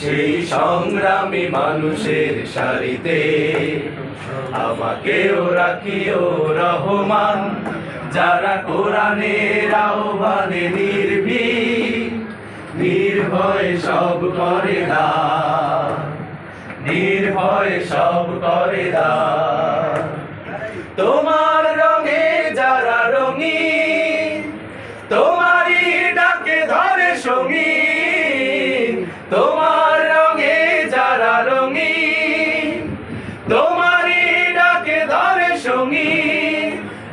সেই সংগ্রামী মানুষের সারিতে আমাকেও রাখিও রহমান, যারা কোরআনের আহ্বানে নির্ভীক, নির্ভয় সব করে দা, নির্ভয় সব করে দা। তোমার রঙে যারা রঙিন, তোমারই ডাকে ধরে সঙ্গীন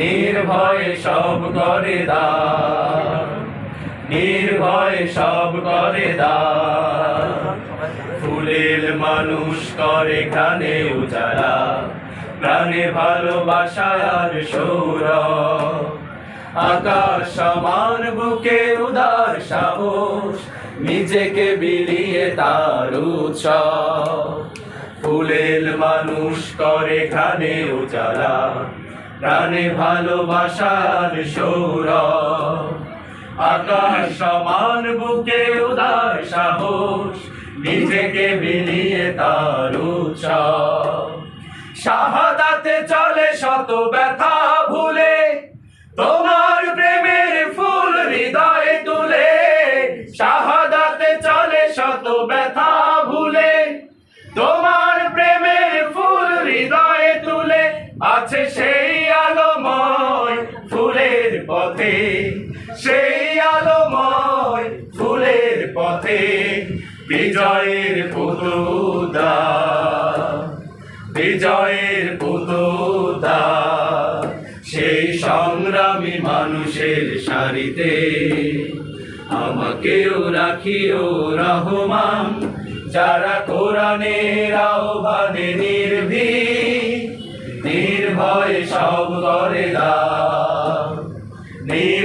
নির্ভয়ে সব করে দা। নির্ভয়ে সব করে দা। ফুলের মানুষ করে ঘানে উজালা। প্রাণে ভালোবাসার সৌর আকাশ সমান, বুকে উদার সাহস। নিজেকে বিলিয়ে তার উৎসব। ফুলের মানুষ করে ঘানে উজালা। প্রাণে ভালোবাসার সৌর আকাশ সমান, বুকে উদার সাহস, নিজেকে বিলিয়ে তার উৎসব। শাহাদাতে চলে শত ব্যথা ভুলে পথে, সেই আলোময় ফুলের পথে, বিজয়ের পুতুদা। বিজয়ের পুতুদা, সেই সংগ্রামী মানুষের সারিতে। আমাকেও রাখিও রহমান, যারা কোরআনের আহ্বানে নির্ভীক, নির্ভয় সব করে দা